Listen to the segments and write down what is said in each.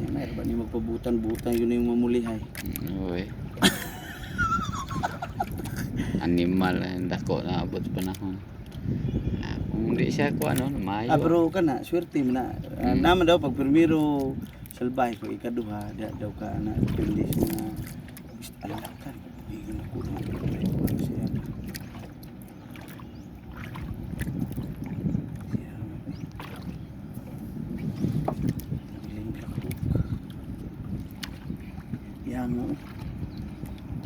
Ay, mayroon ba ni magpabutan-butan yun yung mamulihay. Uy. Animal ang dako na abot pa na Ah, kung hindi siya ko ano, mayo. Ah, pero ka na, swerte mo na. Ah, Mm. Naman daw, pag primero salbahe ko, ikaduha, da, daw ka na, depende sa mga, alam ka, pagiging ako na, ano siya. Siya, Nabiling lakok. Yan mo.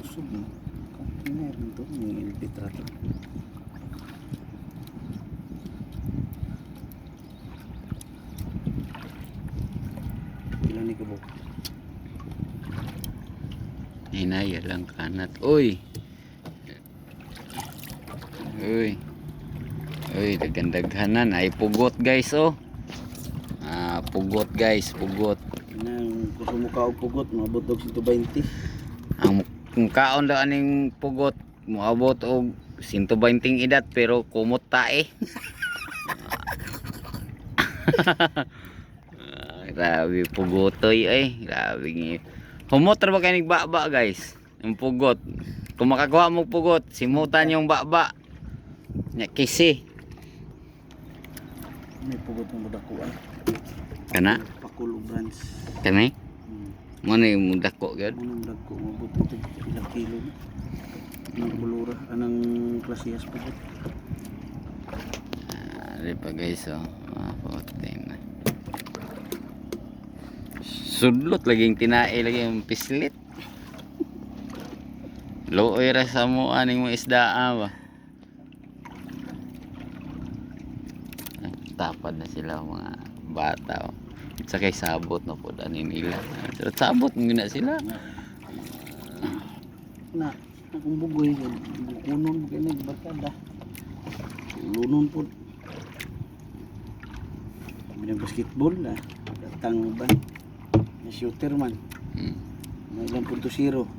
Usog mo. Kung meron to, yung ilpitra to. Ilan ni? Hinaya lang kanat. Uy. Uy. Uy, dagandaghanan ay pugot guys oh. Ah, pugot guys, pugot. Nang gusto mo ka og pugot, maabot og 120. Ang kung kaon daw aning pugot moabot og 120 edad pero kumot tae. Ah, grabe pugotoy ay, grabe ngi. Humot ra ba kay baba guys? Yung pugot. Kung makakuha mo pugot, simutan yung baba. Nya kisi. May pugot mo dakuan. Kana? Pakulo branch. Kanay? Hmm. Mo na yung dako gyud. Anong dagko maabot ito ilang kilo na. Anong kulura, anong klasiyas pugot. Ari pa guys oh. Ah, putin na. Sudlot laging tinae lagi yung pislit. Looy ra sa mo aning mga isda ah, ba. Tapad na sila mga bata. Oh. Sa kay sabot na po ani nila. So, sabot mo na sila. Na, akong bugoy, bukunon mo kayo nagbarkada. Lunon po. Kami ng basketball na. Datang ba? Na shooter man. Hmm. May ilang punto zero.